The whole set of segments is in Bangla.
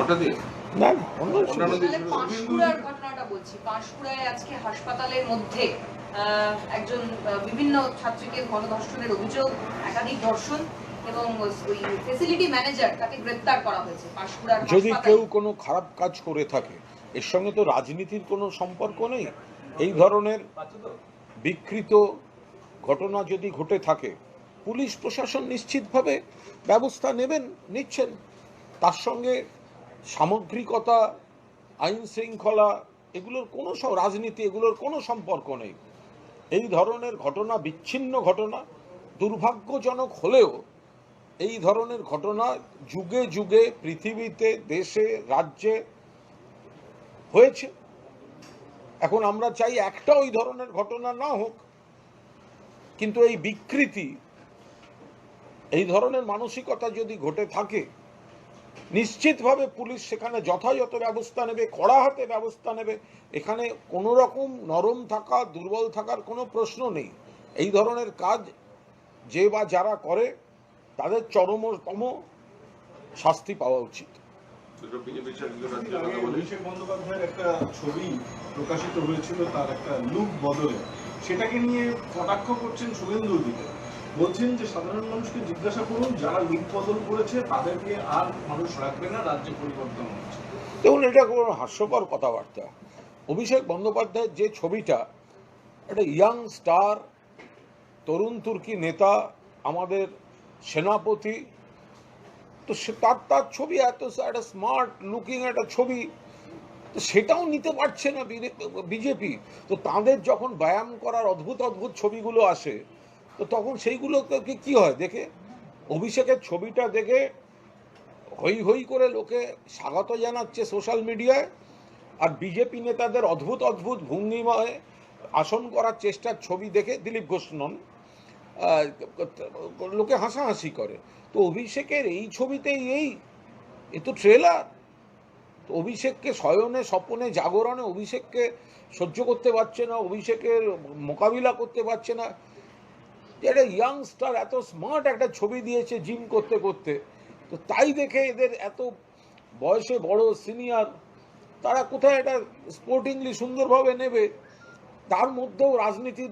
ওটা দিয়ে? না না অন্যান্য ছিল। দেশে তাহলে পাঁশকুড়ার ঘটনাটা বলছি। পাঁশকুড়ায় আজকে হাসপাতালের মধ্যে একজন বিভিন্ন ছাত্রীকে গণধর্ষণের অভিযোগ একাধিক ধর্ষণ এবং ওই ফেসিলিটি ম্যানেজার তাকে গ্রেপ্তার করা হয়েছে পাঁশকুড়ার যদি কেউ কোনো খারাপ কাজ করে থাকে এর সঙ্গে তো রাজনীতির কোনো সম্পর্ক নেই। এই ধরনের বিকৃত ঘটনা যদি ঘটে থাকে পুলিশ প্রশাসন নিশ্চিতভাবে ব্যবস্থা নেবেন নিচ্ছেন। তার সঙ্গে সামগ্রিকতা আইন শৃঙ্খলা এগুলোর কোনো রাজনীতি, এগুলোর কোনো সম্পর্ক নেই। এই ধরনের ঘটনা বিচ্ছিন্ন ঘটনা, দুর্ভাগ্যজনক হলেও এই ধরনের ঘটনা যুগে যুগে পৃথিবীতে, দেশে, রাজ্যে হয়েছে। এখন আমরা চাই একটা ওই ধরনের ঘটনা না হোক, কিন্তু এই বিকৃতি, এই ধরনের মানসিকতা যদি ঘটে থাকে নিশ্চিতভাবে পুলিশ সেখানে যথাযথ ব্যবস্থা নেবে কড়া হাতে ব্যবস্থা নেবে। এখানে কোনো রকম নরম থাকা দুর্বল থাকার কোনো প্রশ্ন নেই। এই ধরনের কাজ যে বা যারা করে তাদের চরমতম শাস্তি পাওয়া উচিত। দুটো বিজেপি শাসিত কিছুদিন রাজ্যের আগে কথা বলি অভিষেক বন্দ্যোপাধ্যায়ের একটা ছবি প্রকাশিত হয়েছিল তার একটা লুক বদলে। সেটাকে নিয়ে কটাক্ষ করছেন শুভেন্দু অধিকারী। বলছেন যে সাধারণ মানুষকে জিজ্ঞাসা করুন, যারা লুক বদল করেছে, তাদেরকে আর মানুষ রাখবে না, রাজ্য পরিবর্তন হচ্ছে। দেখুন, এটা কোনো হাস্যকর কথাবার্তা। অভিষেক বন্দ্যোপাধ্যায়ের যে ছবিটা, একটা ইয়াং স্টার তরুণ তুর্কি নেতা, আমাদের সেনাপতি, তো সে তার তার ছবি এত একটা স্মার্ট লুকিং একটা ছবি, তো সেটাও নিতে পারছে না বিজেপি। তো তাদের যখন ব্যায়াম করার অদ্ভুত অদ্ভুত ছবিগুলো আসে তো তখন সেইগুলো কি হয়? দেখে অভিষেকের ছবিটা দেখে হই হই করে লোকে স্বাগত জানাচ্ছে সোশ্যাল মিডিয়ায় আর বিজেপি নেতাদের অদ্ভুত অদ্ভুত ভঙ্গিময় আসন করার চেষ্টার ছবি দেখে দিলীপ ঘোষ নন। লোকে হাসাহাসি করে। তো অভিষেকের এই ছবিতেই এই, এ তো ট্রেলার তো অভিষেককে শয়নে, স্বপনে, জাগরণে অভিষেককে সহ্য করতে পারছে না, অভিষেকের মোকাবিলা করতে পারছে না। একটা ইয়াংস্টার এত স্মার্ট একটা ছবি দিয়েছে জিম করতে করতে। তো তাই দেখে এদের এত বয়সে বড় সিনিয়র তারা কোথায় এটা স্পোর্টিংলি সুন্দরভাবে নেবে? তার মধ্যেও রাজনীতি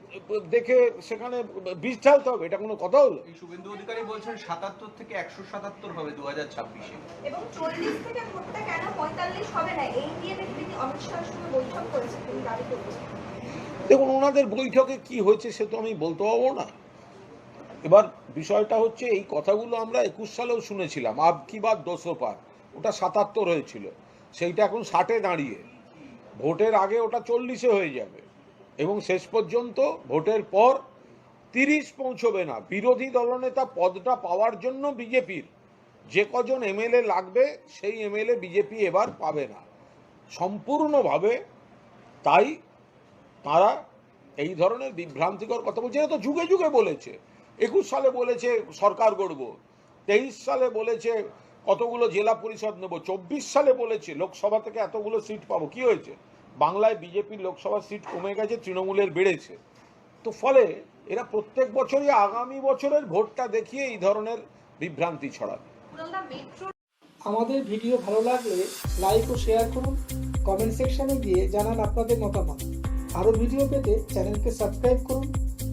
দেখে সেখানে বিষ ঢালতে হবে এটা কোনো কথা হলো? এই শুভেন্দু অধিকারী বলছেন সাতাত্তর থেকে একশো সাতাত্তর হবে দু হাজার ছাব্বিশে। এবং চল্লিশ থেকে ভোটটা কেন পঁয়তাল্লিশ হবে না? এই নিয়ে তিনি অমিত শাহের সঙ্গে বৈঠক করেছেন তিনি দাবি করেছেন। দেখুন ওনাদের বৈঠকে কি হয়েছে সে তো আমি বলতে পারব না। এবার বিষয়টা হচ্ছে, এই কথাগুলো আমরা একুশ সালেও শুনেছিলাম। আব কি বাদ দোষো পার। ওটা সাতাত্তর হয়েছিল। সেইটা এখন ষাটে দাঁড়িয়ে। ভোটের আগে ওটা চল্লিশে হয়ে যাবে। এবং শেষ পর্যন্ত ভোটের পর তিরিশ পৌঁছবে না। বিরোধী দলনেতা পদটা পাওয়ার জন্য বিজেপির। যে কজন এমএলএ লাগবে, সেই এমএলএ বিজেপি এবার পাবে না। সম্পূর্ণভাবে তাই তারা এই ধরনের বিভ্রান্তিকর কথা বলছে। এরা তো যুগে যুগে বলেছে। একুশ সালে বলেছে সরকার গড়ব, তেইশ সালে বলেছে কতগুলো জেলা পরিষদ নেব, চব্বিশ সালে বলেছে লোকসভা থেকে এতগুলো সিট পাবো, কি হয়েছে? বাংলায় বিজেপির লোকসভা সিট কমে গেছে, তৃণমূলের বেড়েছে। তো ফলে এরা প্রত্যেক বছরই আগামী বছরের ভোটটা দেখিয়ে এই ধরনের বিভ্রান্তি ছড়াবে। আমাদের ভিডিও ভালো লাগলে লাইক ও শেয়ার করুন, কমেন্ট সেকশনে গিয়ে জানান আপনাদের মতামত। আরও ভিডিও পেতে চ্যানেলকে সাবস্ক্রাইব করুন।